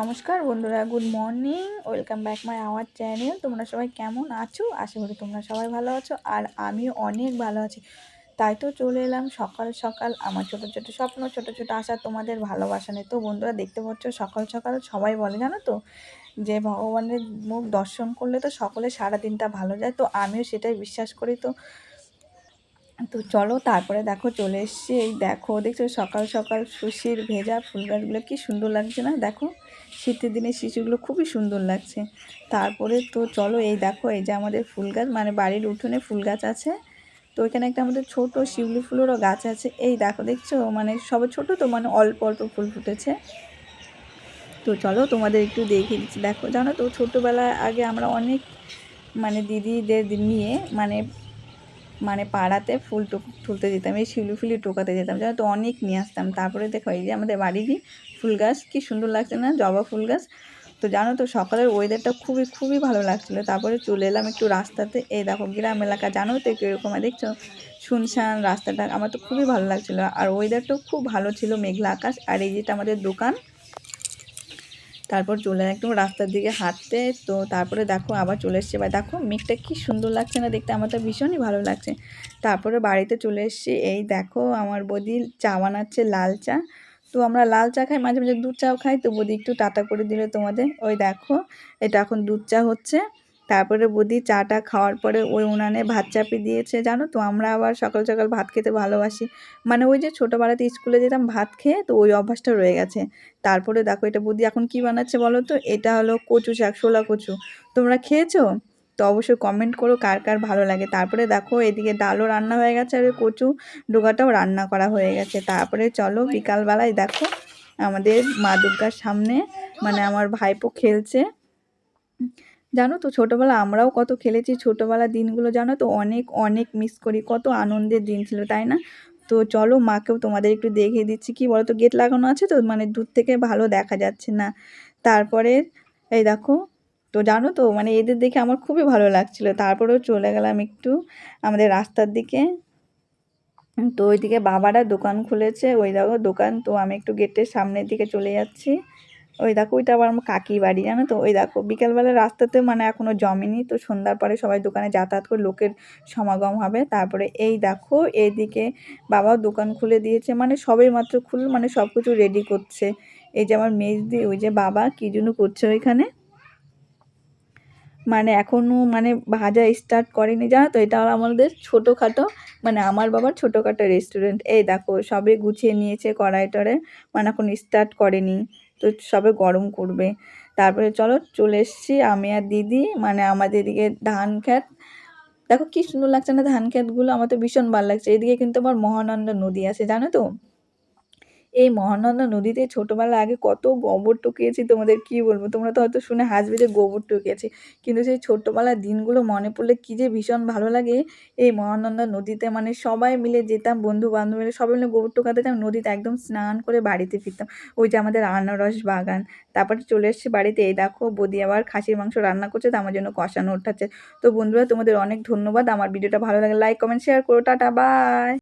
নমস্কার বন্ধুরা good morning welcome back my our channel তোমরা সবাই কেমন আছো? আশা করি তোমরা সবাই ভালো আছো, আর আমিও অনেক ভালো আছি। তাই তো চলে এলাম সকাল সকাল আমার ছোট ছোট স্বপ্ন, ছোট ছোট আশা, তোমাদের ভালোবাসা নেই তো বন্ধুরা, দেখতে পাচ্ছ সকাল সকাল সবাই বলে জানো তো যে ভগবানের মুখ দর্শন করলে তো সকলে সারা দিনটা ভালো যায়। তো আমিও সেটাই বিশ্বাস করি তো। তো চলো তারপরে দেখো চলে এসছি। এই দেখো, দেখছ সকাল সকাল সুশির ভেজা ফুল গাছগুলো কি সুন্দর লাগছে না? দেখো। শীতের দিনে শিশুগুলো খুবই সুন্দর লাগছে। তারপরে তো চলো এই দেখো, এই যে আমাদের ফুল গাছ মানে বাড়ির উঠোনে ফুল গাছ আছে। তো এখানে একটা আমাদের ছোট শিউলি ফুলেরও গাছ আছে। এই দেখো, দেখছ? মানে সবে ছোট তো মানে অল্প অল্প ফুল ফুটেছে। তো চলো তোমাদের একটু দেখিয়ে দিচ্ছি। দেখো, জানো তো, ছোটোবেলায় আগে আমরা অনেক মানে দিদিদের নিয়ে মানে মানে পাড়াতে ফুল তুলতে যেতাম, এই শিউলি ফুলি টোকাতে যেতাম। জানো তো, অনেক নিয়ে আসতাম। তারপরে দেখো, এই যে আমাদের বাড়িরই ফুল গাছ, কি সুন্দর লাগছে না? জবা ফুল গাছ। তো জানো তো, সকালের ওয়েদারটা খুবই খুবই ভালো লাগছিল। তারপরে চলে এলাম একটু রাস্তাতে। এই দেখো, গ্রাম এলাকা, জানো তো কীরকম দেখছ? শুনশান রাস্তাটা, আমার তো খুবই ভালো লাগছিল। আর ওয়েদারটাও খুব ভালো ছিল, মেঘলা আকাশ। আর এই যেটা আমাদের দোকান তারপর চলে একদম রাস্তার দিকে হাঁটতে, তো তারপরে দেখো আবার চলে এসছে। বা দেখো মেঘটা কি সুন্দর লাগছে না দেখতে আমার তো ভীষণই ভালো লাগছে। তারপরে বাড়িতে চলে এসছি। এই দেখো আমার বদি চা বানাচ্ছে, লাল চা। তো আমরা লাল চা খাই, মাঝে মাঝে দুধ চাও খাই, তো বদি একটু টাটা করে দিলে তোমাদের। ওই দেখো, এটা এখন দুধ চা হচ্ছে। তারপরে বদি চাটা খাওয়ার পরে ওই উনানে ভাত চাপি দিয়েছে, জানো তো? আমরা আবার সকাল সকাল ভাত খেতে ভালোবাসি। মানে ওই যে ছোটোবেলাতে স্কুলে যেতাম ভাত খেয়ে তো ওই অভ্যাসটা রয়ে গেছে। তারপরে দেখো এটা বদি এখন কি বানাচ্ছে বলো তো? এটা হলো কচু শাক শোলা কচু। তোমরা খেয়েছো? তো অবশ্যই কমেন্ট করো কার কার ভালো লাগে। তারপরে দেখো এদিকে ডালও রান্না হয়ে গেছে আর কচু ডোগাটাও রান্না করা হয়ে গেছে। তারপরে চলো বিকালবেলায় দেখো আমাদের মা দুর্গার সামনে মানে আমার ভাইপো খেলছে। জানো তো ছোটোবেলা আমরাও কত খেলেছি, ছোটোবেলার দিনগুলো জানো তো অনেক অনেক মিস করি, কত আনন্দের দিন ছিল, তাই না? তো চলো মাকেও তোমাদের একটু দেখিয়ে দিচ্ছি, কি বলো তো গেট লাগানো আছে তো মানে দূর থেকে ভালো দেখা যাচ্ছে না। তারপরে, এই দেখো, তো জানো তো মানে এদের দেখে আমার খুবই ভালো লাগছিল, তারপরেও চলে গেলাম একটু আমাদের রাস্তার দিকে। তো ওইদিকে বাবারা দোকান খুলেছে, ওই দেখো দোকান, তো আমি একটু গেটের সামনের দিকে চলে যাচ্ছি। ওই দেখো ওইটা আবার আমার কাকি বাড়ি, জানো তো? ওই দেখো, বিকেলবেলা রাস্তাতে মানে এখনও জমেনি, তো সন্ধ্যার পরে সবাই দোকানে যাতায়াত করে লোকের সমাগম হবে। তারপরে এই দেখো এইদিকে বাবাও দোকান খুলে দিয়েছে মানে সবাই মাত্র খুল মানে সব কিছু রেডি করছে। এই যে আমার মেজদি, ওই যে বাবা, কী জন্য করছে ওইখানে? মানে এখনও মানে ভাজা স্টার্ট করেনি, জানো তো? এটা আমাদের ছোটোখাটো মানে আমার বাবার ছোটোখাটো রেস্টুরেন্ট এই দেখো, সবে গুছিয়ে নিয়েছে কড়াই টড়ে মানে এখন স্টার্ট করেনি। তো সবে গরম করবে। তারপরে চলো চলে এসছি আমি আর দিদি মানে আমাদের এদিকে ধান খেত দেখো কি সুন্দর লাগছে না ধান খেতগুলো আমার তো ভীষণ ভালো লাগছে। এদিকে কিন্তু আমার মহানন্দা নদী আছে, জানো তো? এই মহানন্দা নদীতে ছোটোবেলা আগে কত গোবর টুকিয়েছি তোমাদের কি বলব? তোমরা তো হয়তো শুনে হাসবে যে গোবর টুকিয়েছি। কিন্তু সেই ছোট্টবেলার দিনগুলো মনে পড়লে কী যে ভীষণ ভালো লাগে। এই মহানন্দা নদীতে মানে সবাই মিলে যেতাম বন্ধু বান্ধব মিলে সবাই মিলে গোবর টোকাতে যেতাম, নদীতে একদম স্নান করে বাড়িতে ফিরতাম। ওই যে আমাদের আনারস বাগান, তারপরে চলে এসেছি বাড়িতে। এই দেখো, বদি আবার খাসির মাংস রান্না করছে তো আমার জন্য কষানো ওঠাচ্ছে তো বন্ধুরা, তোমাদের অনেক ধন্যবাদ। আমার ভিডিওটা ভালো লাগে লাইক কমেন্ট শেয়ার করো। Tata bye